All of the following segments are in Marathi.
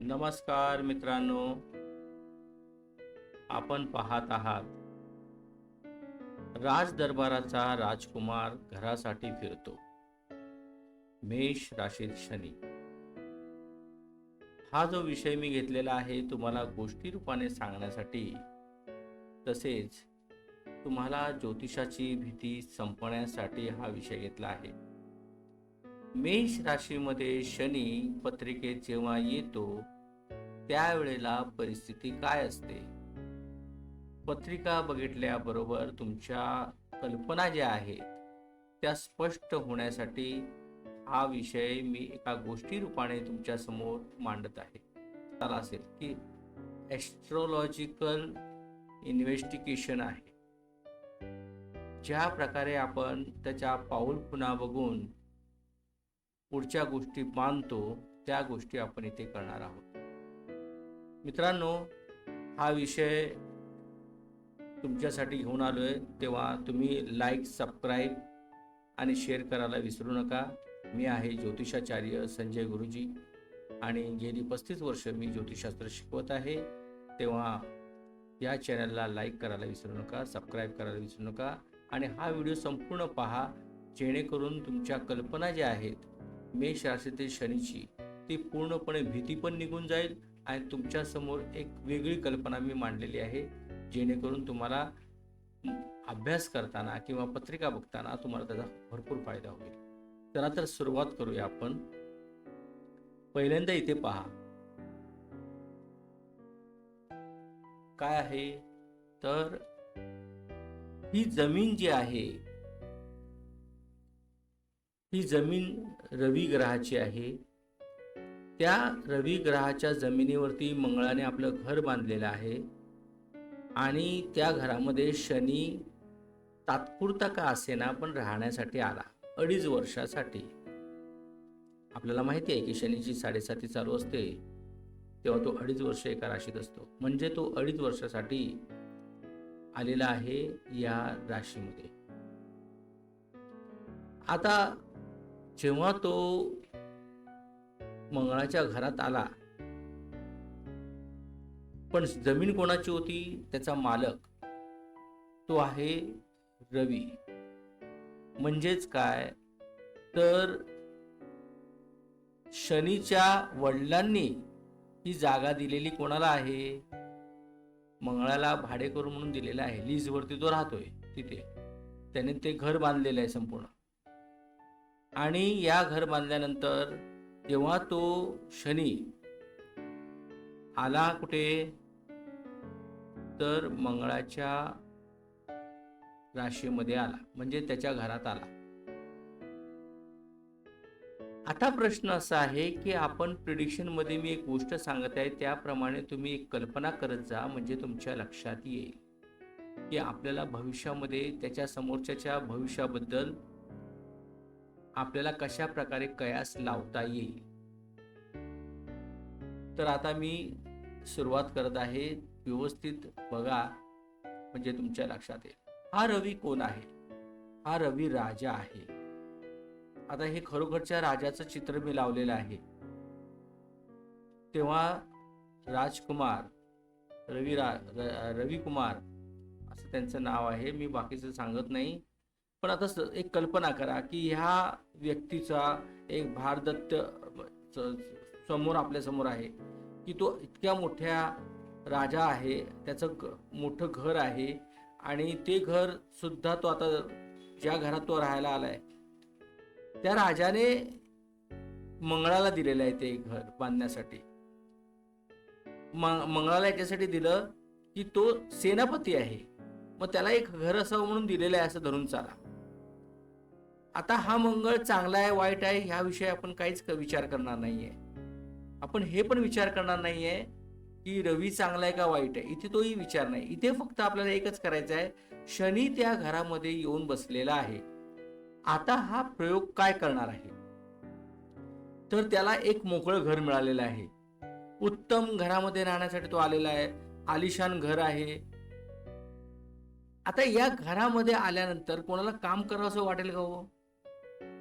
नमस्कार मित्रांनो. आपण पाहत आहात. राज दरबाराचा राजकुमार घरासाठी फिरतो. मेष राशीत शनी. हा जो विषय मी घेतलेला आहे तुम्हाला गोष्टी रूपाने सांगण्यासाठी तसेच तुम्हाला ज्योतिषाची भीती संपण्यासाठी हा विषय घेतला आहे. मेष राशीमध्ये शनी पत्रिकेत जेव्हा येतो त्यावेळेला परिस्थिती काय असते? पत्रिका बघितल्याबरोबर तुमच्या कल्पना ज्या आहेत त्या स्पष्ट होण्यासाठी हा विषय मी एका गोष्टी रूपाने तुमच्यासमोर मांडत आहे. त्याला असेल की ॲस्ट्रोलॉजिकल इन्व्हेस्टिगेशन आहे. ज्या प्रकारे आपण त्याच्या पाऊल पुन्हा बघून पुढच्या गोष्टी मानतो त्या गोष्टी आपण इथे करणार आहोत. मित्रांनो हा विषय तुमच्यासाठी घेऊन आलो आहे तेव्हा तुम्ही लाईक सबस्क्राईब आणि शेअर करायला विसरू नका. मी आहे ज्योतिषाचार्य संजय गुरुजी आणि गेली पस्तीस वर्ष मी ज्योतिषशास्त्र शिकवत आहे. तेव्हा या चॅनलला लाईक करायला विसरू नका सबस्क्राईब करायला विसरू नका आणि हा व्हिडिओ संपूर्ण पहा. जेणेकरून तुमच्या कल्पना ज्या आहेत मेष राशीतील शनीची ती पूर्णपणे भीती पण निघून जाईल आणि तुमच्यासमोर एक वेगळी कल्पना मी मांडलेली आहे जेणेकरून तुम्हाला अभ्यास करताना किंवा पत्रिका बघताना तुम्हाला त्याचा भरपूर फायदा होईल. चला तर सुरुवात करूया आपण. पहिल्यांदा इथे पहा. काय आहे? तर ही जमीन जी आहे ही जमीन रवी ग्रहाची आहे. त्या रवी ग्रहाच्या जमिनीवरती मंगळाने आपलं घर बांधलेलं आहे आणि त्या घरामध्ये शनी तात्पुरता का असेना पण राहण्यासाठी आला अडीच वर्षासाठी. आपल्याला माहिती आहे की शनीची साडेसाती चालू असते तेव्हा तो अडीच वर्ष एका राशीत असतो. म्हणजे तो अडीच वर्षासाठी आलेला आहे या राशीमध्ये. आता जेव्हा तो मंगळाच्या घरात आला पण जमीन कोणाची होती? त्याचा मालक. तो आहे रवी. म्हणजेच काय? तर शनीच्या वडिलांनी ही जागा दिलेली कोणाला आहे? मंगळाला भाडेकरू म्हणून दिलेलं आहे. लीजवरती तो राहतोय तिथे. त्याने ते घर बांधलेलं आहे संपूर्ण. आणि या घर बांधल्यानंतर तेव्हा तो शनी आला कुठे? तर मंगळाच्या राशीमध्ये आला म्हणजे त्याच्या घरात आला. आता प्रश्न असा आहे की आपण प्रिडिक्शनमध्ये मी एक गोष्ट सांगत आहे त्याप्रमाणे तुम्ही एक कल्पना करत जा म्हणजे तुमच्या लक्षात येईल की आपल्याला भविष्यामध्ये त्याच्या समोरच्याच्या भविष्याबद्दल आपल्याला कशा प्रकारे कयास लावता येईल? तर आता मी सुरुवात करत आहे. व्यवस्थित बघा. म्हणजे तुमच्या लक्षात येईल. हा रवी कोण आहे? हा रवी राजा आहे. आता हे खरोखरच्या राजाचं चित्र मी लावलेलं आहे. तेव्हा राजकुमार रवी रा रविकुमार असं त्यांचं नाव आहे. मी बाकीचं सांगत नाही. पण आता स- एक कल्पना करा की ह्या व्यक्तीचा एक भारदत्त समोर आपल्यासमोर आहे की तो इतक्या मोठ्या राजा आहे त्याचं मोठं घर आहे आणि ते घर सुद्धा तो आता ज्या घरात तो राहायला आलाय त्या राजाने मंगळाला दिलेलं आहे ते घर बांधण्यासाठी. मंगळाला याच्यासाठी दिलं की तो सेनापती आहे. मग त्याला एक घर असावं म्हणून दिलेलं आहे असं धरून चाला. आता हा मंगळ चांगला आहे वाईट आहे ह्याविषयी आपण काहीच विचार करणार नाहीये. आपण हे पण विचार करणार नाहीये की रवी चांगला आहे का वाईट आहे. इथे तोही विचार नाही. इथे फक्त आपल्याला एकच करायचं आहे शनी त्या घरामध्ये येऊन बसलेला आहे. आता हा प्रयोग काय करणार आहे? तर त्याला एक मोकळं घर मिळालेलं आहे. उत्तम घरामध्ये राहण्यासाठी तो आलेला आहे. आलिशान घर आहे. आता या घरामध्ये आल्यानंतर कोणाला काम करावं असं वाटेल का हो?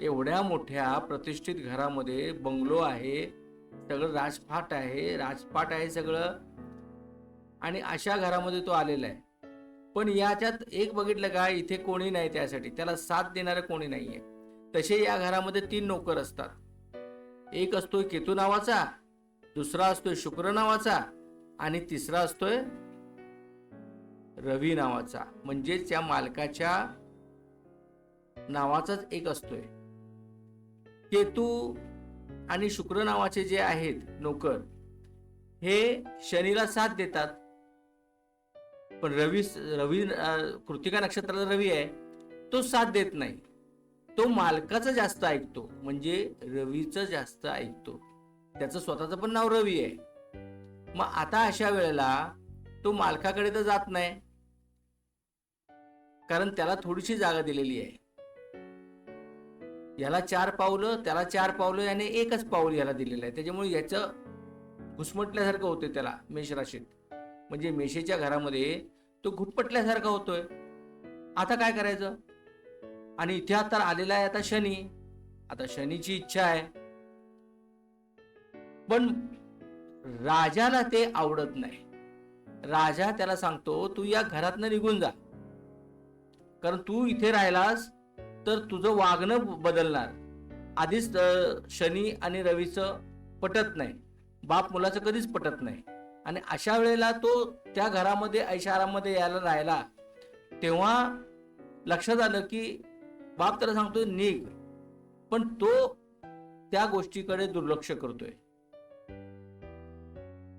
एवढ्या मोठ्या प्रतिष्ठित घरामध्ये बंगलो आहे सगळं राजपाट आहे राजपाट आहे सगळं. आणि अशा घरामध्ये तो आलेला आहे. पण याच्यात एक बघितलं का इथे कोणी नाही त्यासाठी. त्याला साथ देणारं कोणी नाहीये. तसे या घरामध्ये तीन नोकर असतात. एक असतोय केतू नावाचा दुसरा असतोय शुक्र नावाचा आणि तिसरा असतोय रवी नावाचा. म्हणजेच या मालकाच्या नावाचाच एक असतोय. केतू आणि शुक्र नावाचे जे आहेत नोकर हे शनीला साथ देतात. पण रवी रवी कृतिका नक्षत्राचा रवी आहे तो साथ देत नाही. तो मालकाचा जास्त ऐकतो म्हणजे रवीचं जास्त ऐकतो. त्याचं स्वतःचं पण नाव रवी आहे. मग आता अशा वेळेला तो मालकाकडे तर जात नाही. कारण त्याला थोडीशी जागा दिलेली आहे. याला चार पावलं त्याला चार पावलं याने एकच पाऊल याला दिलेलं आहे. त्याच्यामुळे याचं घुसमटल्यासारखं होते त्याला मेष राशीत. म्हणजे मेषेच्या घरामध्ये तो घुटपटल्यासारखा होतोय. आता काय करायचं? आणि इथे आता आलेला आहे आता शनी. आता शनीची इच्छा आहे. पण राजाला ते आवडत नाही. राजा त्याला सांगतो तू या घरातनं निघून जा. कारण तू इथे राहिलास तर तुझं वागणं बदलणार. आधीच शनी आणि रवीचं पटत नाही. बाप मुलाचं कधीच पटत नाही. आणि अशा वेळेला तो त्या घरामध्ये ऐशारामध्ये यायला राहिला तेव्हा लक्षात आलं की बाप त्याला सांगतोय निघ. पण तो त्या गोष्टीकडे दुर्लक्ष करतोय.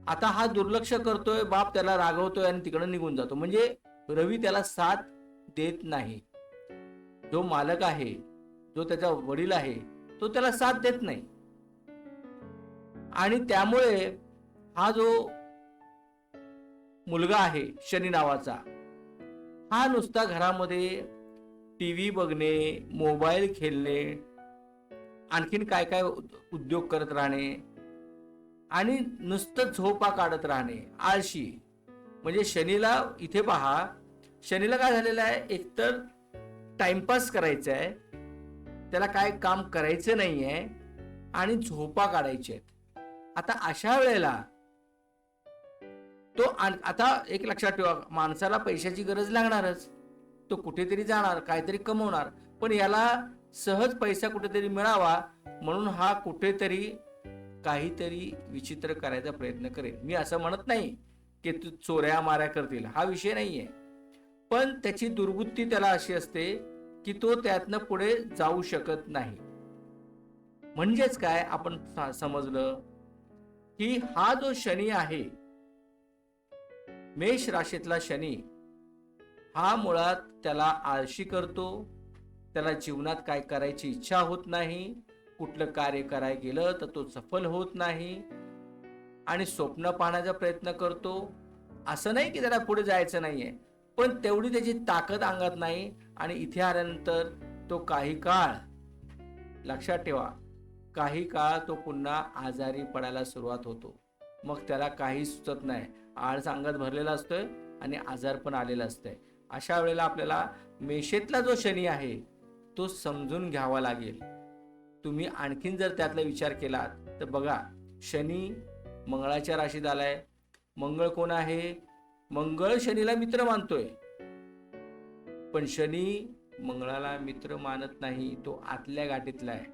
आता हा दुर्लक्ष करतोय बाप त्याला रागवतोय आणि तिकडे निघून जातो. म्हणजे रवी त्याला साथ देत नाही. जो मालक आहे जो त्याचा वडील आहे तो त्याला साथ देत नाही. आणि त्यामुळे हा जो मुलगा आहे शनी नावाचा हा नुसता घरामध्ये टी व्ही बघणे मोबाईल खेळणे आणखीन काय काय उद्योग करत राहणे आणि नुसतं झोपा काढत राहणे आळशी. म्हणजे शनीला इथे पहा शनीला काय झालेलं आहे? एकतर टाइमपास करायचा आहे त्याला काय काम करायचं नाही आहे आणि झोपा काढायचे आहेत. आता अशा वेळेला तो आता एक लक्षात ठेवा माणसाला पैशाची गरज लागणारच. तो कुठेतरी जाणार काहीतरी कमवणार पण याला सहज पैसा कुठेतरी मिळावा म्हणून हा कुठेतरी काहीतरी विचित्र करायचा प्रयत्न करेल. मी असं म्हणत नाही की तू चोऱ्या माऱ्या करतील हा विषय नाही आहे पण त्याची दुर्बुद्धी त्याला अशी असते की तो त्यातनं पुढे जाऊ शकत नाही. म्हणजेच काय आपण समजलं? की हा जो शनी आहे मेष राशीतला शनी हा मुळात त्याला आळशी करतो त्याला जीवनात काय करायची इच्छा होत नाही कुठलं कार्य कराय गेलं तर तो सफल होत नाही आणि स्वप्न पाहण्याचा प्रयत्न करतो. असं नाही की त्याला पुढे जायचं नाहीये. पण तेवढी त्याची ताकद अंगात नाही आणि इथे आल्यानंतर तो काही काळ लक्षात ठेवा काही काळ तो पुन्हा आजारी पडायला सुरुवात होतो. मग त्याला काही सुचत नाही. आळस अंगात भरलेला असतोय आणि आजार पण आलेला असतंय. अशा वेळेला आपल्याला मेषेतला जो शनी आहे तो समजून घ्यावा लागेल. तुम्ही आणखीन जर त्यातला विचार केलात तर बघा शनी मंगळाच्या राशीत आलाय. मंगळ कोण आहे? मंगळ शनीला मित्र मानतोय. पण शनी मंगळाला मित्र मानत नाही तो आतल्या गाठीतला आहे.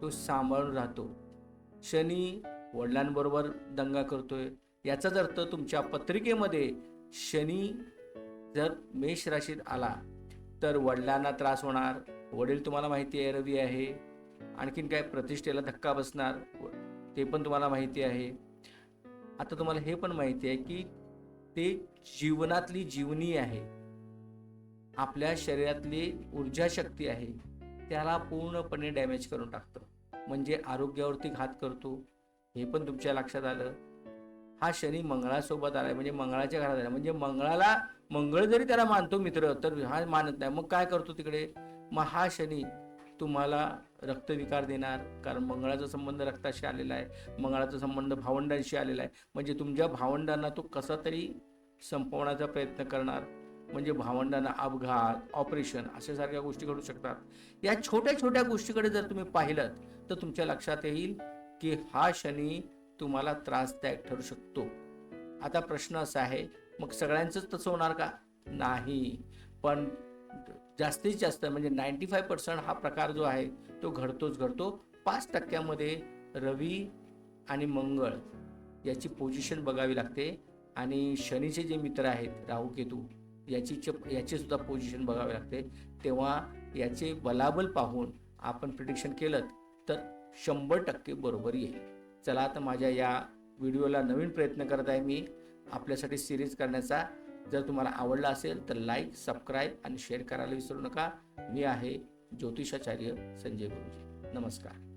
तो सांभाळून राहतो. शनी वडिलांबरोबर दंगा करतोय. याचाच अर्थ तुमच्या पत्रिकेमध्ये शनी जर मेष राशीत आला तर वडिलांना त्रास होणार. वडील तुम्हाला माहिती आहे रवी आहे. आणखीन काय प्रतिष्ठेला धक्का बसणार ते पण तुम्हाला माहिती आहे. आता तुम्हाला हे पण माहिती आहे की ते जीवनातली जीवनी आहे. आपल्या शरीरातली ऊर्जा शक्ती आहे. त्याला पूर्णपणे डॅमेज करून टाकतं. म्हणजे आरोग्यावरती घात करतो. हे पण तुमच्या लक्षात आलं. हा शनी मंगळासोबत आलाय. म्हणजे मंगळाच्या घरात आला म्हणजे मंगळाला मंगळ जरी त्याला मानतो मित्र तर हा मानत नाही. मग काय करतो तिकडे? मग हा शनी तुम्हाला रक्तविकार देणार. कारण मंगळाचा संबंध रक्ताशी आलेला आहे. मंगळाचा संबंध भावंडांशी आलेला आहे. म्हणजे तुमच्या भावंडांना तो कसा तरी संपवण्याचा प्रयत्न करणार. म्हणजे भावंडांना अपघात ऑपरेशन अशा सारख्या गोष्टी घडू शकतात. या छोट्या छोट्या गोष्टीकडे जर तुम्ही पाहिलं तर तुमच्या लक्षात येईल की हा शनी तुम्हाला त्रासदायक ठरू शकतो. आता प्रश्न असा आहे मग सगळ्यांचंच तसं होणार का? नाही. पण जास्तीत जास्त म्हणजे नाईंटी फाय पर्सेंट हा प्रकार जो आहे तो घडतोच घडतो. पाच टक्क्यामध्ये रवी आणि मंगळ याची पोझिशन बघावी लागते. आणि शनीचे जे मित्र आहेत राहू केतू याची चप याची सुद्धा पोझिशन बघावी लागते. तेव्हा याचे बलाबल पाहून आपण प्रिडिक्शन केलं तर शंभर टक्के बरोबर येईल. चला आता माझ्या या व्हिडिओला नवीन प्रयत्न करत आहे मी. आपल्यासाठी सिरीज करण्याचा. जर तुम्हाला आवडला असेल तर लाईक सबस्क्राईब आणि शेअर करायला विसरू नका. मी आहे ज्योतिषाचार्य संजय गुरुजी. नमस्कार.